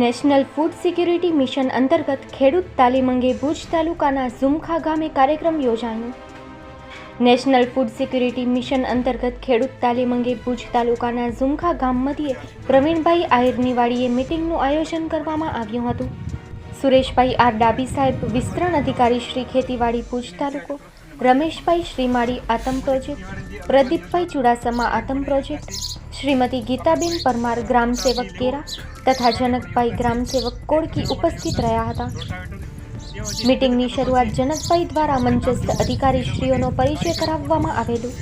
National food security mission અંતર્ગત ખેડૂત તાલીમ અંગે ભુજ તાલુકાના ઝુમખા ગામે કાર્યક્રમ યોજાયો. નેશનલ ફૂડ સિક્યુરિટી મિશન અંતર્ગત ખેડૂત તાલીમ અંગે ભુજ તાલુકાના ઝુમખા ગામ મધ્યે પ્રવીણભાઈ આહિરની વાડીએ મિટિંગનું આયોજન કરવામાં આવ્યું હતું. સુરેશભાઈ આર ડાબી સાહેબ, વિસ્તરણ અધિકારી શ્રી ખેતીવાડી ભુજ તાલુકો, Rameshbhai Shrimali ATMA project, Pradeepbhai Chudasama Atma project Shrimati Gitaben Parmar ગ્રામ સેવક કેરા તથા જનકભાઈ ગ્રામ સેવક કોડકી ઉપસ્થિત રહ્યા હતા. મીટિંગની શરૂઆત જનકભાઈ દ્વારા મંચસ્થ અધિકારીશ્રીઓનો પરિચય કરાવવામાં આવેલો.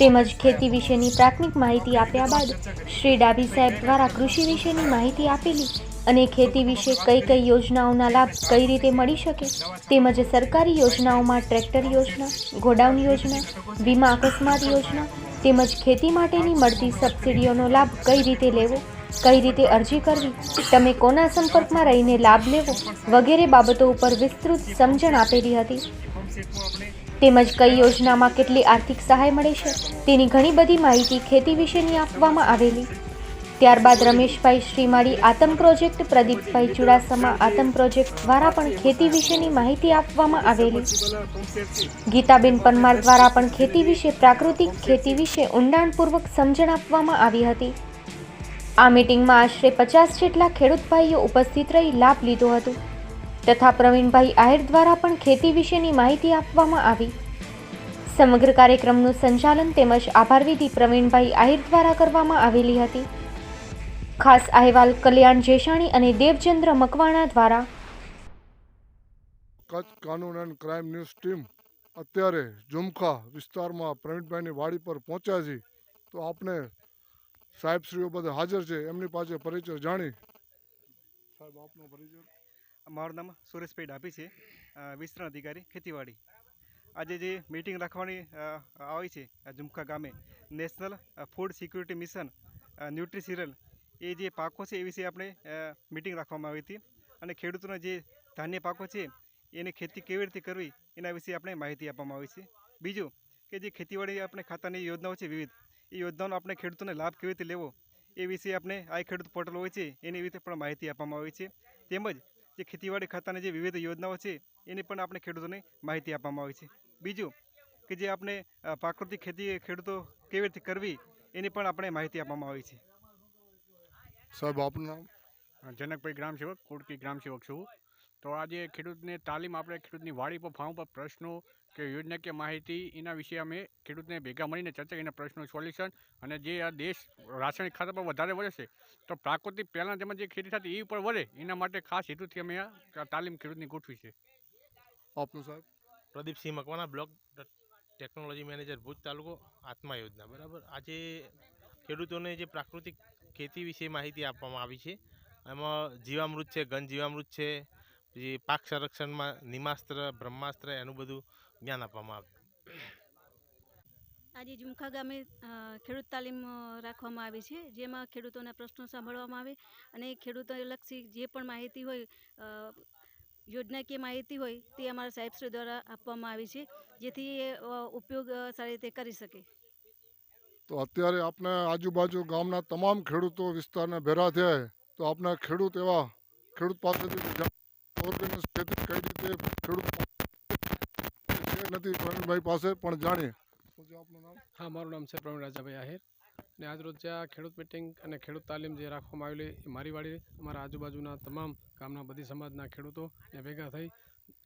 તેમજ ખેતી વિશેની પ્રાથમિક માહિતી આપ્યા બાદ શ્રી ડાબી સાહેબ દ્વારા કૃષિ વિશેની માહિતી આપેલી અને ખેતી વિશે કઈ કઈ યોજનાઓના લાભ કઈ રીતે મળી શકે તેમજ સરકારી યોજનાઓમાં ટ્રેક્ટર યોજના, ગોડાઉન યોજના, વીમા અકસ્માત યોજના તેમજ ખેતી માટેની મળતી સબસિડીઓનો લાભ કઈ રીતે લેવો, કઈ રીતે અરજી કરવી, તમે કોના સંપર્કમાં રહીને લાભ લેવો વગેરે બાબતો ઉપર વિસ્તૃત સમજણ આપેલી હતી. તેમજ કઈ યોજનામાં કેટલી આર્થિક સહાય મળે છે તેની ઘણી બધી માહિતી ખેતી વિશેની આપવામાં આવેલી. ત્યારબાદ Rameshbhai Shrimali, ATMA project, Pradeepbhai Chudasama, ATMA project દ્વારા પણ ખેતી વિશેની માહિતી આપવામાં આવેલી. ગીતાબેન પરમાર દ્વારા પણ ખેતી વિશે પ્રાકૃતિક ખેતી વિશે ઊંડાણપૂર્વક સમજણ આપવામાં આવી હતી. આ મિટિંગમાં આશરે પચાસ જેટલા ખેડૂત ભાઈઓ ઉપસ્થિત રહી લાભ લીધો હતો. તથા પ્રવીણભાઈ આહિર દ્વારા પણ ખેતી વિશેની માહિતી આપવામાં આવી. સમગ્ર કાર્યક્રમનું સંચાલન તેમજ આભારવિધિ પ્રવીણભાઈ આહિર દ્વારા કરવામાં આવેલી હતી. ખાસ અહેવાલ કલ્યાણ જેશાણી અને દેવચંદ્ર મકવાણા દ્વારા. કચ્છ કાનૂન એન્ડ ક્રાઇમ ન્યૂઝ ટીમ અત્યારે ઝુમખા વિસ્તારમાં પ્રવીણભાઈની વાડી પર પહોંચ્યા છે. તો આપણે સાહેબશ્રીઓ બધા હાજર છે. એમની પાસે પરિચય જાણી. સાહેબ આપનો પરિચય. મારું નામ સુરેશભાઈ ડાભી છે. વિસ્તરણ અધિકારી ખેતીવાડી. આજે જે મિટિંગ રાખવાની આવી છે આ ઝુમખા ગામે national food security mission nutri nutricereal એ જે પાકો છે એ વિશે આપણે મિટિંગ રાખવામાં આવી હતી. અને ખેડૂતોના જે ધાન્ય પાકો છે, એની ખેતી કેવી રીતે કરવી, એના વિશે આપણે માહિતી આપવામાં આવી છે. બીજું કે જે ખેતીવાડી આપણે ખાતાની યોજનાઓ છે વિવિધ, એ યોજનાઓનો આપણે ખેડૂતોને લાભ કેવી રીતે લેવો, એ વિશે આપણે આ ખેડૂત પોર્ટલ હોય છે, એની વિશે પણ માહિતી આપવામાં આવી છે. તેમજ જે ખેતીવાડી ખાતાની જે વિવિધ યોજનાઓ છે, એની પણ આપણે ખેડૂતોને માહિતી આપવામાં આવી છે. બીજું કે જે આપણે પ્રાકૃતિક ખેતી ખેડૂતો કેવી રીતે કરવી, એની પણ આપણે માહિતી આપવામાં આવી છે. સાહેબ આપનું નામ? જનકભાઈ ગ્રામ સેવક કુડકી ગ્રામ સેવક છું. તો આજે ખેડૂતને તાલીમ આપણે ખેડૂતની વાડી પર ફાર્મ પર પ્રશ્નો કે યોજના કે માહિતી એના વિશે અમે ખેડૂતને ભેગા મળીને ચર્ચા કરીને પ્રશ્નો સોલ્યુશન અને જે આ દેશ રાસાયણિક ખાતર પર વધારે વળે છે તો પ્રાકૃતિક પહેલાં તેમજ જે ખેતી થતી એ ઉપર વળે એના માટે ખાસ હેતુથી અમે આ તાલીમ ખેડૂતની ગોઠવી છે. આપનું સાહેબ? Pradeepsinh Makwana block technology manager Bhuj તાલુકો આત્મા યોજના બરાબર? આજે ખેડૂતોને જે પ્રાકૃતિક ખેતી વિશે માહિતી આપવામાં આવી છે. એમાં જીવામૃત છે ઘન જીવામૃત છે, પછી પાક સંરક્ષણમાં નિમાસ્ત્ર, બ્રહ્માસ્ત્ર એનું બધું જ્ઞાન આપવામાં આવ્યું. આજે ઝુમખા ગામે ખેડૂત તાલીમ રાખવામાં આવી છે, જેમાં ખેડૂતોના પ્રશ્નો સાંભળવામાં આવે અને ખેડૂતોને લક્ષી જે પણ માહિતી હોય યોજનાકીય માહિતી હોય તે અમારા સાહેબશ્રી દ્વારા આપવામાં આવી છે, જેથી એ ઉપયોગ સારી રીતે કરી શકે. તો અત્યારે આપણે આજુબાજુ ગામના તમામ ખેડૂતો વિસ્તારના ભેરા થયા તો આપણે ખેડૂત એવા ખેડૂત પાસેથી ઓર્ગેનિક ખેતી કઈ રીતે ખેડૂત નથી, પ્રવીણભાઈ પાસે પણ જાણીએ. આપનું નામ? હા, મારું નામ છે પ્રવીણ રાજાભાઈ આહિર. ને આજરોજ જે ખેડૂત મિટિંગ અને ખેડૂત તાલીમ જે રાખવામાં આવેલી એ મારી વાડી, અમારા આજુબાજુના તમામ ગામના બધી સમાજના ખેડૂતો ને ભેગા થઈ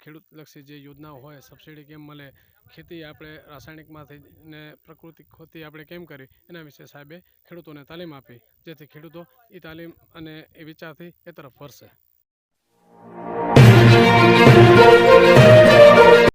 ખેડૂતલક્ષી જે યોજનાઓ હોય, સબસિડી કેમ મળે, ખેતી આપણે રાસાયણિકમાંથી ને પ્રકૃતિક ખેતી આપણે કેમ કરી, એના વિશે સાહેબે ખેડૂતોને તાલીમ આપી, જેથી ખેડૂતો એ તાલીમ અને એ વિચારથી એ તરફ વળશે.